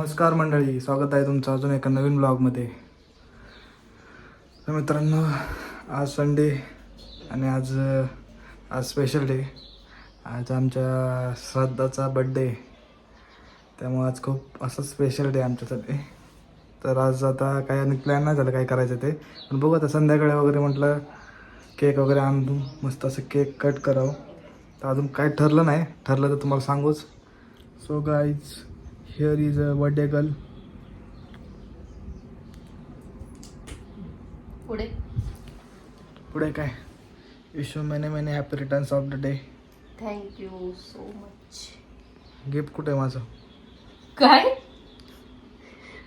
नमस्कार मंडळी स्वागत आहे तुमचं अजून एका नवीन ब्लॉगमध्ये. तर मित्रांनो आज संडे आणि आज आज स्पेशल डे आज आमच्या श्राद्धाचा बड्डे त्यामुळे आज खूप असं स्पेशल डे आमच्यासाठी. तर आज आता काय आणि प्लॅन नाही झालं काय करायचं ते. पण बघू आता संध्याकाळी वगैरे म्हटलं केक वगैरे आणून मस्त असं केक कट करावं. तर अजून काय ठरलं नाही. ठरलं तर तुम्हाला सांगूच. So guys is a birthday girl पुढे. पुढे काय? Wish many many happy returns of the day thank you so much gift कुठे आहे माझं? काय?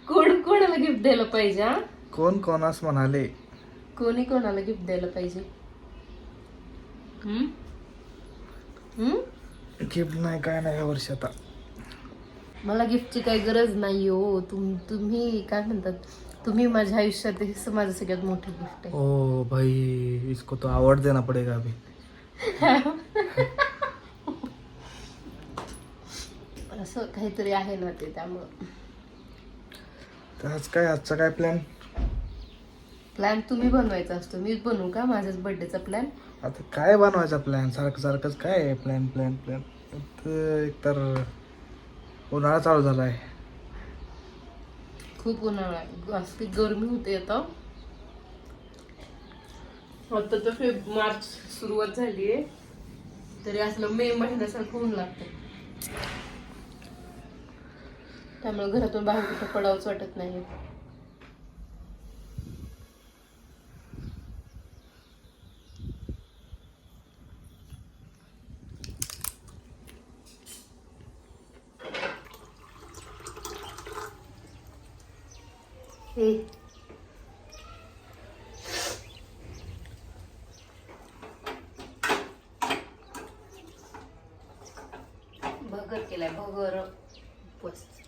कोण कोणाला गिफ्ट द्यायला पाहिजे हा? कोण कोणास म्हणाले? कोणी कोणाला गिफ्ट द्यायला पाहिजे? हम्म? हम्म? गिफ्ट नाही काय नाही या वर्षी आता. मला गिफ्टची काही गरज नाही हो. तुम तुम्ही काय म्हणतात? तुम्ही माझ्या आयुष्यात हेच माझं सगळ्यात मोठं गिफ्ट आहे. ओ भाई इसको तो अवार्ड देना पडेगा अभी. असं काहीतरी आहे ना ते त्यामुळं. तर आज काय आजचा काय प्लॅन प्लॅन तुम्ही बनवायचा असतो. मीच बनवू का माझ्याच बर्थडेचा प्लॅन आता काय बनवायचा प्लॅन सारखं सारखंच काय आहे? प्लॅन प्लॅन प्लॅन एकतर उन्हाळा चालू झाला आहे खूप उन्हाळा आहे. असली गरमी होते आता. आता तर फेब मार्च सुरुवात झाली आहे. तरी असलं मे महिन्यासारखं ऊन लागतं त्यामुळे घरातून बाहेर कुठं पडावंच वाटत नाही हे भगर केलाय भगर. उपवास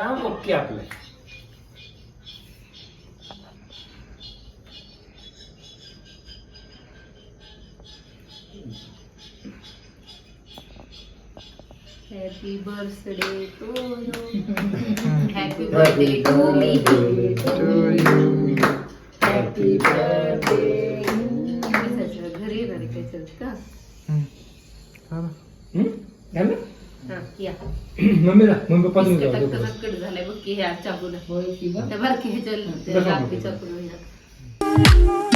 काम ओके आपलं happy birthday to you happy birthday to me happy birthday घरी येणार आहे काय का हा या मम्मीला मम्मी पप्पा तुम्ही टक्कड झालंय बघ की ह्या चाकूला होय की बा? त्या बारकी ह्याच्या बसा लाकडी मग. चाकूला